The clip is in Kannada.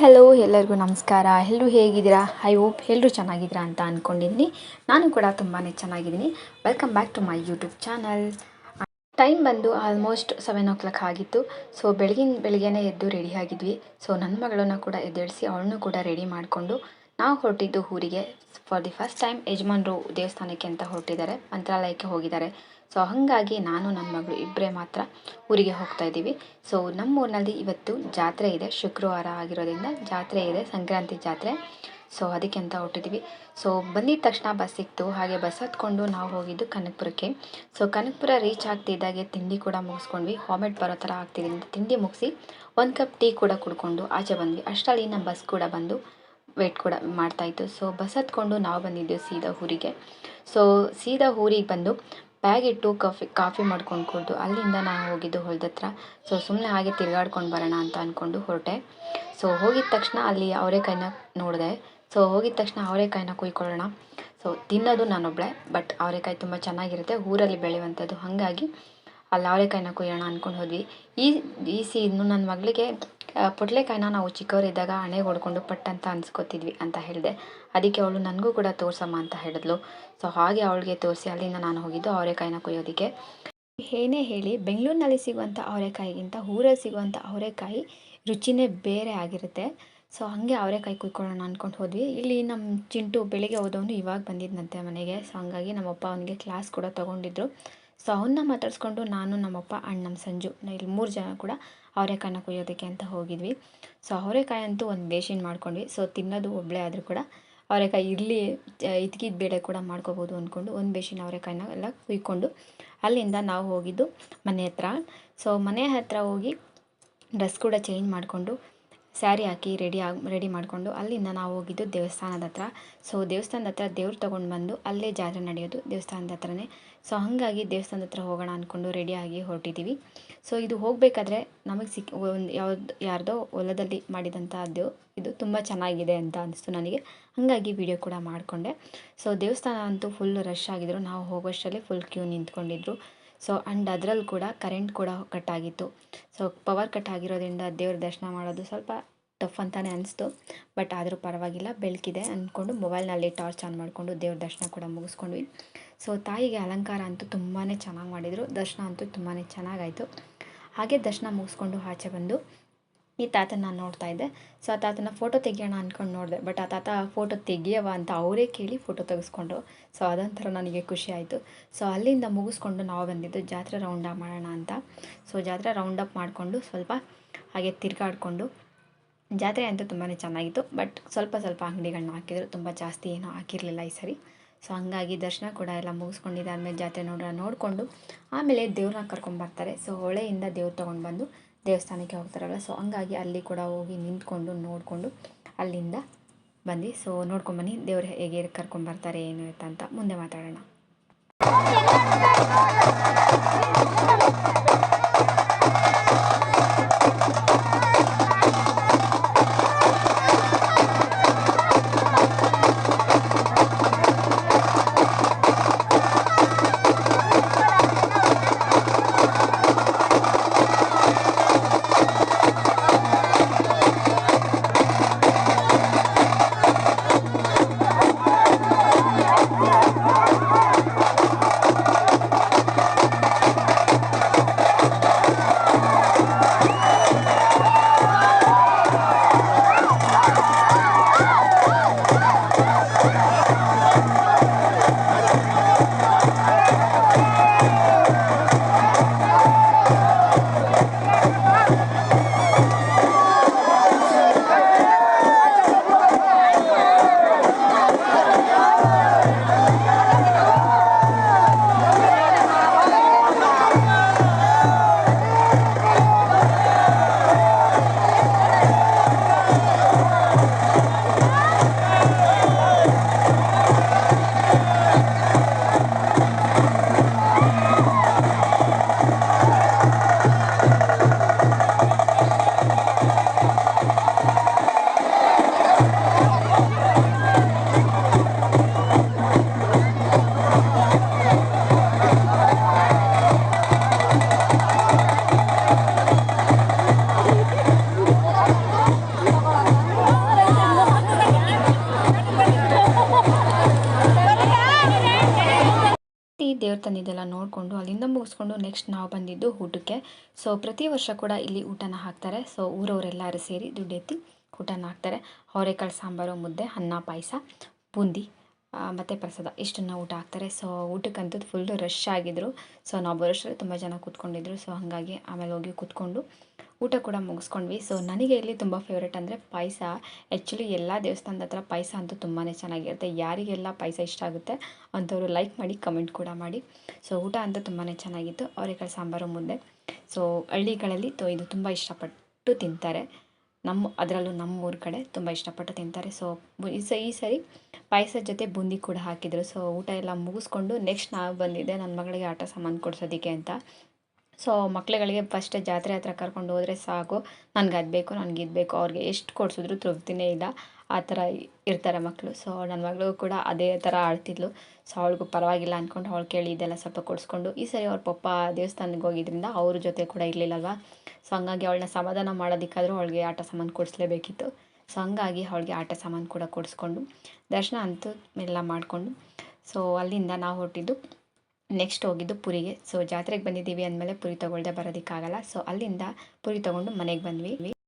ಹಲೋ ಎಲ್ಲರಿಗೂ ನಮಸ್ಕಾರ. ಎಲ್ಲರೂ ಹೇಗಿದ್ದೀರಾ? ಐ ಹೋಪ್ ಎಲ್ಲರೂ ಚೆನ್ನಾಗಿದ್ದೀರಾ ಅಂತ ಅಂದ್ಕೊಂಡಿದ್ದೀನಿ ನಾನು ಕೂಡ ತುಂಬಾ ಚೆನ್ನಾಗಿದ್ದೀನಿ. Welcome back to my YouTube channel time ಬಂದು ಆಲ್ಮೋಸ್ಟ್ ಸೆವೆನ್ ಓ ಕ್ಲಾಕ್ ಆಗಿತ್ತು. ಸೊ ಬೆಳಗಿನ, ಬೆಳಗ್ಗೆನೇ ಎದ್ದು ರೆಡಿ ಆಗಿದ್ವಿ. ಸೊ ನನ್ನ ಮಗಳನ್ನ ಕೂಡ ಎದ್ದೇಳಿಸಿ, ಅವಳನ್ನು ಕೂಡ ರೆಡಿ ಮಾಡಿಕೊಂಡು ನಾವು ಹೊರಟಿದ್ದು ಊರಿಗೆ ಫಾರ್ ದಿ ಫಸ್ಟ್ ಟೈಮ್ ಯಜಮಾನ್ರು ದೇವಸ್ಥಾನಕ್ಕೆ ಅಂತ ಹೊರಟಿದ್ದಾರೆ, ಮಂತ್ರಾಲಯಕ್ಕೆ ಹೋಗಿದ್ದಾರೆ. ಸೊ ಹಾಗಾಗಿ ನಾನು ನನ್ನ ಮಗಳು ಇಬ್ಬರೇ ಮಾತ್ರ ಊರಿಗೆ ಹೋಗ್ತಾ ಇದ್ದೀವಿ. ಸೊ ನಮ್ಮ ಊರಿನಲ್ಲಿ ಇವತ್ತು ಜಾತ್ರೆ ಇದೆ. ಶುಕ್ರವಾರ ಆಗಿರೋದ್ರಿಂದ ಜಾತ್ರೆ ಇದೆ, ಸಂಕ್ರಾಂತಿ ಜಾತ್ರೆ. ಸೊ ಅದಕ್ಕೆ ಅಂತ ಹೊರಟಿದ್ದೀವಿ. ಸೊ ಬಂದಿದ ತಕ್ಷಣ ಬಸ್ ಸಿಕ್ತು. ಹಾಗೆ ಬಸ್ ಹತ್ಕೊಂಡು ನಾವು ಹೋಗಿದ್ದು ಕನಕಪುರಕ್ಕೆ. ಸೊ ಕನಕಪುರ ರೀಚ್ ಆಗ್ತಿದ್ದಾಗೆ ತಿಂಡಿ ಕೂಡ ಮುಗಿಸ್ಕೊಂಡ್ವಿ. ಹಾಮೆಟ್ ಬರೋ ಥರ ಆಗ್ತಿದೆ. ತಿಂಡಿ ಮುಗಿಸಿ ಒಂದು ಕಪ್ ಟೀ ಕೂಡ ಕುಡ್ಕೊಂಡು ಆಚೆ ಬಂದ್ವಿ. ಅಷ್ಟರಲ್ಲಿ ನಮ್ಮ ಬಸ್ ಕೂಡ ಬಂದು ವೇಟ್ ಕೂಡ ಮಾಡ್ತಾಯಿತ್ತು. ಸೊ ಬಸ್ ಹತ್ಕೊಂಡು ನಾವು ಬಂದಿದ್ದೆವು ಸೀದಾ ಊರಿಗೆ. ಸೊ ಸೀದಾ ಊರಿಗೆ ಬಂದು ಬ್ಯಾಗ್ ಇಟ್ಟು ಕಾಫಿ ಕಾಫಿ ಮಾಡ್ಕೊಂಡು ಕುಡಿದು ಅಲ್ಲಿಂದ ನಾನು ಹೋಗಿದ್ದು ಹೊಲದ ಹತ್ರ. ಸೊ ಸುಮ್ಮನೆ ಹಾಗೆ ತಿರುಗಾಡ್ಕೊಂಡು ಬರೋಣ ಅಂತ ಅಂದ್ಕೊಂಡು ಹೊರಟೆ. ಸೊ ಹೋಗಿದ ತಕ್ಷಣ ಅಲ್ಲಿ ಅವರೆಕಾಯಿನ ನೋಡಿದೆ. ಸೊ ಹೋಗಿದ ತಕ್ಷಣ ಅವರೆಕಾಯಿನ ಕುಯ್ಕೊಳ್ಳೋಣ. ಸೊ ತಿನ್ನೋದು ನಾನೊಬ್ಬಳೆ ಬಟ್ ಅವರೆಕಾಯಿ ತುಂಬ ಚೆನ್ನಾಗಿರುತ್ತೆ. ಊರಲ್ಲಿ ಬೆಳೆಯುವಂಥದ್ದು. ಹಾಗಾಗಿ ಅಲ್ಲಿ ಅವರೆಕಾಯಿನ ಕುಯ್ಯೋಣ ಅಂದ್ಕೊಂಡು ಹೋದ್ವಿ. ಈ ಈ ಸೀನು ನನ್ನ ಮಗಳಿಗೆ ಪುಟ್ಲೆಕಾಯಿನ ನಾವು ಚಿಕ್ಕವರಿದ್ದಾಗ ಹಣೆಗೆ ಹೊಡ್ಕೊಂಡು ಪಟ್ಟ ಅಂತ ಅನ್ಸ್ಕೊತಿದ್ವಿ ಅಂತ ಹೇಳಿದೆ. ಅದಕ್ಕೆ ಅವಳು ನನಗೂ ಕೂಡ ತೋರ್ಸಮ್ಮ ಅಂತ ಹೇಳಿದ್ಲು. ಸೊ ಹಾಗೆ ಅವಳಿಗೆ ತೋರಿಸಿ ಅಲ್ಲಿಂದ ನಾನು ಹೋಗಿದ್ದು ಅವರೆಕಾಯಿನ ಕುಯ್ಯೋದಕ್ಕೆ. ಏನೇ ಹೇಳಿ, ಬೆಂಗಳೂರಿನಲ್ಲಿ ಸಿಗುವಂಥ ಅವರೆಕಾಯಿಗಿಂತ ಊರಲ್ಲಿ ಸಿಗುವಂಥ ಅವರೆಕಾಯಿ ರುಚಿನೇ ಬೇರೆ ಆಗಿರುತ್ತೆ. ಸೊ ಹಾಗೆ ಅವರೆಕಾಯಿ ಕುಯ್ಕೊಳ್ಳೋಣ ಅಂದ್ಕೊಂಡು ಹೋದ್ವಿ. ಇಲ್ಲಿ ನಮ್ಮ ಚಿಂಟು ಬೆಳಿಗ್ಗೆ ಹೋದವನು ಇವಾಗ ಬಂದಿದ್ದಂತೆ ಮನೆಗೆ. ಸೊ ಹಾಗಾಗಿ ನಮ್ಮಪ್ಪ ಅವನಿಗೆ ಕ್ಲಾಸ್ ಕೂಡ ತೊಗೊಂಡಿದ್ರು. ಸೊ ಅವನ್ನ ಮಾತಾಡಿಸ್ಕೊಂಡು ನಾನು ನಮ್ಮಪ್ಪ, ಅಣ್ಣ ನಮ್ಮ ಸಂಜು ಇಲ್ಲಿ ಮೂರು ಜನ ಕೂಡ ಅವರೆಕಾಯನ್ನ ಕುಯ್ಯೋದಕ್ಕೆ ಅಂತ ಹೋಗಿದ್ವಿ. ಸೊ, ಅವರೆಕಾಯಿ ಅಂತೂ ಒಂದು ಬೇಷಿನ ಮಾಡ್ಕೊಂಡ್ವಿ. ಸೊ, ತಿನ್ನೋದು ಒಬ್ಬಳೇ ಆದರೂ ಕೂಡ ಅವರೆಕಾಯಿ ಇರಲಿ ಇದ್ಕಿದ ಬೇಳೆ ಕೂಡ ಮಾಡ್ಕೋಬೋದು ಅಂದ್ಕೊಂಡು ಒಂದು ಬೇಷಿನ ಅವರೆಕಾಯಿನ ಎಲ್ಲ ಕುಯ್ಕೊಂಡು ಅಲ್ಲಿಂದ ನಾವು ಹೋಗಿದ್ದು ಮನೆ ಹತ್ರ. ಸೊ, ಮನೆ ಹತ್ರ ಹೋಗಿ ಡ್ರೆಸ್ ಕೂಡ ಚೇಂಜ್ ಮಾಡಿಕೊಂಡು ಸ್ಯಾರಿ ಹಾಕಿ ರೆಡಿ ಆಗಿ, ರೆಡಿ ಮಾಡಿಕೊಂಡು ಅಲ್ಲಿಂದ ನಾವು ಹೋಗಿದ್ದು ದೇವಸ್ಥಾನದ ಹತ್ರ. ಸೊ ದೇವಸ್ಥಾನದ ಹತ್ರ ದೇವ್ರು ತೊಗೊಂಡು ಬಂದು ಅಲ್ಲೇ ಜಾತ್ರೆ ನಡೆಯೋದು ದೇವಸ್ಥಾನದ ಹತ್ರನೇ. ಸೊ ಹಾಗಾಗಿ ದೇವಸ್ಥಾನದ ಹತ್ರ ಹೋಗೋಣ ಅಂದ್ಕೊಂಡು ರೆಡಿಯಾಗಿ ಹೊರಟಿದ್ದೀವಿ ಸೊ ಇದು ಹೋಗಬೇಕಾದ್ರೆ ನಮಗೆ ಸಿಕ್, ಒಂದು ಯಾವ್ದು, ಯಾರ್ದೋ ಹೊಲದಲ್ಲಿ ಮಾಡಿದಂಥದ್ದು ಇದು ತುಂಬ ಚೆನ್ನಾಗಿದೆ ಅಂತ ಅನಿಸ್ತು ನನಗೆ. ಹಾಗಾಗಿ ವಿಡಿಯೋ ಕೂಡ ಮಾಡಿಕೊಂಡೆ. ಸೊ ದೇವಸ್ಥಾನ ಅಂತೂ ಫುಲ್ ರಶ್ ಆಗಿದ್ರು. ನಾವು ಹೋಗೋಷ್ಟರಲ್ಲಿ ಫುಲ್ ಕ್ಯೂ ನಿಂತ್ಕೊಂಡಿದ್ರು. ಸೊ ಆ್ಯಂಡ್ ಅದರಲ್ಲಿ ಕೂಡ ಕರೆಂಟ್ ಕೂಡ ಕಟ್ ಆಗಿತ್ತು ಸೊ ಪವರ್ ಕಟ್ ಆಗಿರೋದ್ರಿಂದ ದೇವ್ರ ದರ್ಶನ ಮಾಡೋದು ಸ್ವಲ್ಪ ಟಫ್ ಅಂತಲೇ ಅನಿಸ್ತು. ಬಟ್ ಆದರೂ ಪರವಾಗಿಲ್ಲ, ಬೆಳಕಿದೆ ಅಂದ್ಕೊಂಡು ಮೊಬೈಲ್ನಲ್ಲಿ ಟಾರ್ಚ್ ಆನ್ ಮಾಡಿಕೊಂಡು ದೇವ್ರ ದರ್ಶನ ಕೂಡ ಮುಗಿಸ್ಕೊಂಡ್ವಿ. ಸೊ ತಾಯಿಗೆ ಅಲಂಕಾರ ಅಂತೂ ತುಂಬಾ ಚೆನ್ನಾಗಿ ಮಾಡಿದರು. ದರ್ಶನ ಅಂತೂ ತುಂಬಾ ಚೆನ್ನಾಗಾಯಿತು ಹಾಗೆ ದರ್ಶನ ಮುಗಿಸ್ಕೊಂಡು ಆಚೆ ಬಂದು ಈ ತಾತನ ನಾನು ನೋಡ್ತಾ ಇದ್ದೆ. ಸೊ ಆ ತಾತನ ಫೋಟೋ ತೆಗಿಯೋಣ ಅಂದ್ಕೊಂಡು ನೋಡಿದೆ. ಬಟ್ ಆ ತಾತ ಫೋಟೋ ತೆಗಿಯವ ಅಂತ ಅವರೇ ಕೇಳಿ ಫೋಟೋ ತೆಗೆಸ್ಕೊಂಡು. ಸೊ ಅದೊಂಥರ ನನಗೆ ಖುಷಿ ಆಯಿತು. ಸೊ ಅಲ್ಲಿಂದ ಮುಗಿಸ್ಕೊಂಡು ನಾವು ಬಂದಿದ್ದು ಜಾತ್ರೆ ರೌಂಡ್ ಅಪ್ ಮಾಡೋಣ ಅಂತ. ಸೊ ಜಾತ್ರೆ ರೌಂಡ್ ಅಪ್ ಮಾಡಿಕೊಂಡು ಸ್ವಲ್ಪ ಹಾಗೆ ತಿರ್ಗಾಡಿಕೊಂಡು ಜಾತ್ರೆ ಅಂತೂ ತುಂಬಾ ಚೆನ್ನಾಗಿತ್ತು. ಬಟ್ ಸ್ವಲ್ಪ ಸ್ವಲ್ಪ ಅಂಗಡಿಗಳನ್ನ ಹಾಕಿದ್ರು. ತುಂಬ ಜಾಸ್ತಿ ಏನೂ ಹಾಕಿರಲಿಲ್ಲ ಈ ಸರಿ. ಸೊ ಹಂಗಾಗಿ ದರ್ಶನ ಕೂಡ ಎಲ್ಲ ಮುಗಿಸ್ಕೊಂಡಿದ್ದಾದ್ಮೇಲೆ ಜಾತ್ರೆ ನೋಡೋಣ ನೋಡಿಕೊಂಡು ಆಮೇಲೆ ದೇವ್ರನ್ನ ಕರ್ಕೊಂಬರ್ತಾರೆ ಸೊ ಹೊಳೆಯಿಂದ ದೇವ್ರು ತೊಗೊಂಡು ಬಂದು ದೇವಸ್ಥಾನಕ್ಕೆ ಹೋಗ್ತಾರಲ್ಲ ಸೊ ಹಂಗಾಗಿ ಅಲ್ಲಿ ಕೂಡ ಹೋಗಿ ನಿಂತ್ಕೊಂಡು ನೋಡಿಕೊಂಡು ಅಲ್ಲಿಂದ ಬಂದು ಸೊ ನೋಡ್ಕೊಂಬನ್ನಿ ದೇವ್ರು ಹೇಗೆ ಕರ್ಕೊಂಬರ್ತಾರೆ ಏನು ಅಂತ ಮುಂದೆ ಮಾತಾಡೋಣ. ದೇವ್ರ ತಂದಿದ್ದೆಲ್ಲ ನೋಡಿಕೊಂಡು ಅಲ್ಲಿಂದ ಮುಗಿಸ್ಕೊಂಡು ನೆಕ್ಸ್ಟ್ ನಾವು ಬಂದಿದ್ದು ಊಟಕ್ಕೆ. ಸೊ ಪ್ರತಿ ವರ್ಷ ಕೂಡ ಇಲ್ಲಿ ಊಟನ ಹಾಕ್ತಾರೆ. ಸೊ ಊರವರೆಲ್ಲರೂ ಸೇರಿ ದುಡ್ಡೆತ್ತಿ ಊಟನ ಹಾಕ್ತಾರೆ. ಅವರೆಕಾಳು ಸಾಂಬಾರು, ಮುದ್ದೆ, ಅನ್ನ, ಪಾಯಸ, ಬೂಂದಿ. ಮತ್ತು ಪ್ರಸಾದ. ಇಷ್ಟನ್ನು ಊಟ ಹಾಕ್ತಾರೆ. ಸೊ ಊಟಕ್ಕಂತೂ ಫುಲ್ಲು ರಶ್ ಆಗಿದ್ದರು ಸೊ ನಾವು ಬರೋಷ್ಟರಲ್ಲಿ ತುಂಬ ಜನ ಕೂತ್ಕೊಂಡಿದ್ರು. ಸೊ ಹಾಗಾಗಿ ಆಮೇಲೆ ಹೋಗಿ ಕೂತ್ಕೊಂಡು ಊಟ ಕೂಡ ಮುಗಿಸ್ಕೊಂಡ್ವಿ. ಸೊ ನನಗೆ ಇಲ್ಲಿ ತುಂಬ ಫೇವ್ರೇಟ್ ಅಂದರೆ ಪಾಯಸ. ಆ್ಯಕ್ಚುಲಿ ಎಲ್ಲ ದೇವಸ್ಥಾನದ ಹತ್ರ ಪಾಯಸ ಅಂತೂ ತುಂಬಾ ಚೆನ್ನಾಗಿರುತ್ತೆ. ಯಾರಿಗೆಲ್ಲ ಪಾಯಸ ಇಷ್ಟ ಆಗುತ್ತೆ ಅಂಥವ್ರು ಲೈಕ್ ಮಾಡಿ ಕಮೆಂಟ್ ಕೂಡ ಮಾಡಿ. ಸೊ ಊಟ ಅಂತೂ ತುಂಬಾ ಚೆನ್ನಾಗಿತ್ತು. ಅವರೆಕಾಳು ಸಾಂಬಾರು ಮುದ್ದೆ ಸೊ ಹಳ್ಳಿಗಳಲ್ಲಿ ತೊ, ಇದು ತುಂಬ ಇಷ್ಟಪಟ್ಟು ತಿಂತಾರೆ. ನಮ್ಮ, ಅದರಲ್ಲೂ ನಮ್ಮ ಊರ ಕಡೆ ತುಂಬ ಇಷ್ಟಪಟ್ಟು ತಿಂತಾರೆ. ಸೊ ಈ ಸ ಸರಿ ಪಾಯಸದ ಜೊತೆ ಬೂಂದಿ ಕೂಡ ಹಾಕಿದರು. ಸೊ ಊಟ ಎಲ್ಲ ಮುಗಿಸ್ಕೊಂಡು ನೆಕ್ಸ್ಟ್ ನಾವು ಬಂದಿದ್ದೆ ನನ್ನ ಮಗಳಿಗೆ ಆಟ ಸಾಮಾನು ಕೊಡ್ಸೋದಕ್ಕೆ ಅಂತ. ಸೊ ಮಕ್ಕಳುಗಳಿಗೆ ಫಸ್ಟ್ ಜಾತ್ರೆ ಹತ್ರ ಕರ್ಕೊಂಡು ಹೋದರೆ ಸಾಕು. ನನಗೆ ಅದು ಬೇಕು, ನನಗೆ ಇದು ಬೇಕು. ಅವ್ರಿಗೆ ಎಷ್ಟು ಕೊಡಿಸಿದ್ರು ತೃಪ್ತಿನೇ ಇಲ್ಲ. ಆ ಥರ ಇರ್ತಾರೆ ಮಕ್ಕಳು. ಸೊ ನನ್ನ ಮಗಳು ಕೂಡ ಅದೇ ಥರ ಆಳ್ತಿದ್ಲು ಸೊ ಅವಳಿಗೂ ಪರವಾಗಿಲ್ಲ ಅಂದ್ಕೊಂಡು ಅವಳು ಕೇಳಿ ಇದೆಲ್ಲ ಸ್ವಲ್ಪ ಕೊಡಿಸ್ಕೊಂಡು, ಈ ಸರಿ ಅವ್ರ ಪಪ್ಪ ದೇವಸ್ಥಾನಕ್ಕೆ ಹೋಗಿದ್ರಿಂದ ಅವ್ರ ಜೊತೆ ಕೂಡ ಇರಲಿಲ್ಲಲ್ವ? ಸೊ ಹಂಗಾಗಿ ಅವಳನ್ನ ಸಮಾಧಾನ ಮಾಡೋದಕ್ಕಾದರೂ ಅವಳಿಗೆ ಆಟ ಸಾಮಾನು ಕೊಡಿಸ್ಲೇಬೇಕಿತ್ತು. ಸೊ ಹಂಗಾಗಿ ಅವಳಿಗೆ ಆಟ ಸಾಮಾನು ಕೂಡ ಕೊಡಿಸ್ಕೊಂಡು, ದರ್ಶನ ಅಂತೂ ಎಲ್ಲ ಮಾಡಿಕೊಂಡು ಸೊ ಅಲ್ಲಿಂದ ನಾವು ಹೊರಟಿದ್ದು ನೆಕ್ಸ್ಟ್ ಹೋಗಿದ್ದು ಪುರಿಗೆ. ಸೊ ಜಾತ್ರೆಗೆ ಬಂದಿದ್ದೀವಿ ಅಂದಮೇಲೆ ಪುರಿ ತೊಗೊಳ್ದೆ ಬರೋದಕ್ಕಾಗಲ್ಲ. ಸೊ ಅಲ್ಲಿಂದ ಪುರಿ ತೊಗೊಂಡು ಮನೆಗೆ ಬಂದ್ವಿ.